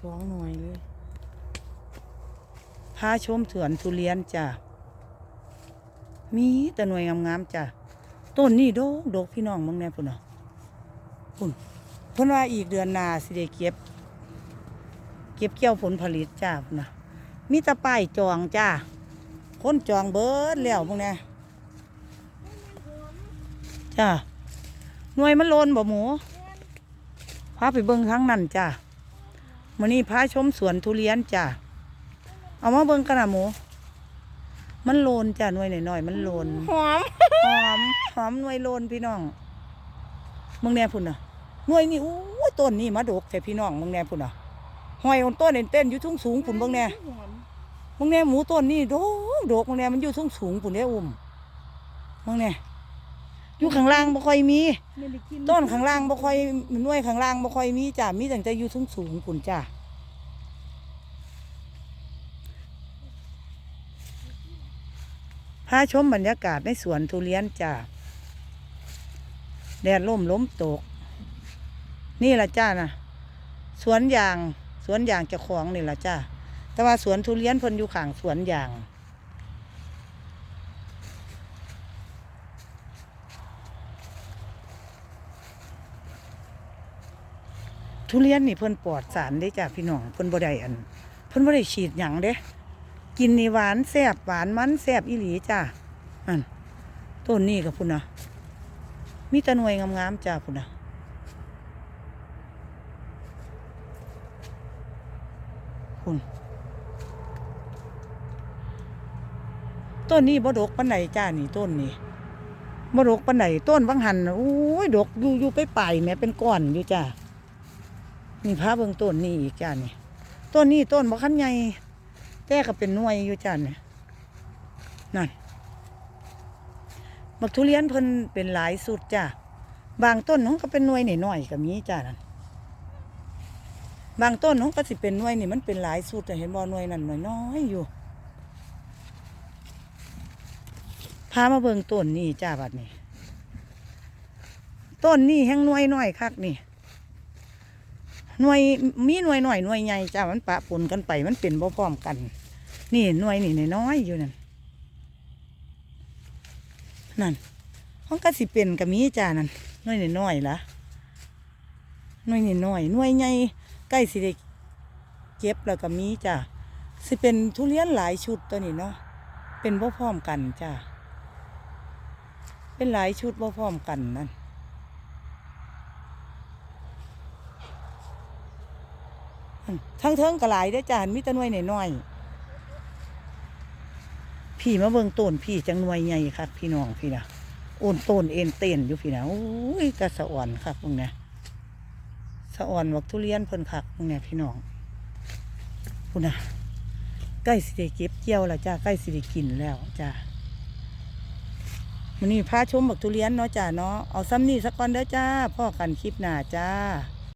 สองหน่วยเลยพาชมสวนทุเรียนจ้ะ มีแต่หน่วยงามๆจ้ะ ต้นนี่โดกโดกพี่น้องมึงแน่พุ่นเนาะพุ่นเพิ่นว่าอีกเดือนหน้าสิได้เก็บ เก็บเกี่ยวผลผลิตจ้าพุ่นนะมีแตะป้ายจองจ้า คนจองเบิดแล้วมึงแน่จ้าหน่วยมันโลนบ่หมูพาไปเบิ่งทั้งนั้นจ้า มื้อนี้พาชมสวนทุเรียนจ้าเอามาเบิ่งกันนะหมู มันโลนจ้าหน่วยหน่อยๆมันโลน หอม หอม หอมหน่วยโลนพี่น้องมึงแน่พุ่นน่ะหน่วยนี่อู้ยต้นนี่มาดกแต่พี่น้องมึงแน่พุ่นน่ะหอย on ต้นเต้นๆอยู่ทุ่งสูงพุ่นเบิ่งแน่หอมมึงแน่หมูต้นนี่ดกดกมึงแน่มันอยู่ทุ่งสูงพุ่นเด้อุ้มมึงแน่ อยู่ข้างล่างบ่ค่อยมีไม่ได้กินต้นข้างล่างบ่ค่อยหน่วยข้างล่างบ่ค่อยมีจ้ะมีแต่จะอยู่ทุ่งสูงพุ่นจ้ะพาชมบรรยากาศในสวนทุเรียนจ้ะแดดล่มล้มตก นี่ละจ้านะสวนยางสวนยางเจ้าของนี่ละจ้าแต่ว่าสวนทุเรียนเพิ่นอยู่ข้างสวนยาง ทุเรียนนี่เพิ่นปลอดสารได้จ้าพี่น้องเพิ่นบ่ได้อัน เพิ่นบ่ได้ฉีดหยังเด้ กินนี่หวานแซ่บหวานมันแซ่บอีหลีจ้าอันต้นนี้กับพุ่นนะมีต่หน่วยงามๆจ้าพุ่นนะพุ่นต้นนี้บ่ดกปานไหนจ้านี่ต้นนี้บ่ดกปานไหนต้นบางหันโอ้ยดกอยู่อยู่ไปปลายแม่เป็นก้อนอยู่จ้า นี่พาเบิ่งต้นนี้อีกจ้านี่ต้นนี้ต้นบ่คันใหญ่แต่ก็เป็นหน่วยอยู่จ้านี่นั่นบักทุเรียนเพิ่นเป็นหลายสุดจ้ะบางต้นน้องก็เป็นหน่วยหน่อยๆก็มีจ้ะนั่นบางต้นน้องก็สิเป็นหน่วยนี่มันเป็นหลายสุดแต่เห็นบ่หน่วยนั่นหน่อยน้อยๆอยู่พามาเบิ่งต้นนี่จ้าบัดนี้ ต้นนี่แห้งน่วยน้อยคักนี่ หน่วยมีหน่วยหน่อยหน่วยใหญ่จ้ามันปะปนกันไปมันเป็นบ่พร้อมกัน นี่หน่วยนี่น้อยอยู่นั่นนั่นห้องก็สิเป็นกับมีจ้านั่นหน้อยน้อยละหน้อยน้อยหน่วยใหญ่ใกล้สิได้เก็บแล้วก็มีจ้าสิเป็นทุเรียนหลายชุดตัวนี้เนาะเป็นบ่พร้อมกันจ้าเป็นหลายชุดบ่พร้อมกันนั่นอืม ทั้งเทิงก็หลายได้จ้ามีแต่หน่วยน้อยๆพี่มาเบิ่งต้นพี่จังหน่วยใหญ่ครับพี่น้องพี่นะโอนต้นเอ็นเต้นอยู่พี่นะโอ้ยกระสะอ่อนครับพวกเนี้ยสะอ่อนวักทุเรียนเพิ่นคักพวกเนี้ยพี่น้องพุ่นะใกล้สิได้เก็บเกี่ยวแล้วจ้าใกล้สิได้กินแล้วจ้ามันนี้พาชมบักทุเรียนเนาะจ้าเนาะเอาซ้ำนี่สักก่อนเด้อจ้าพ่อกันคลิปหน้าจ้า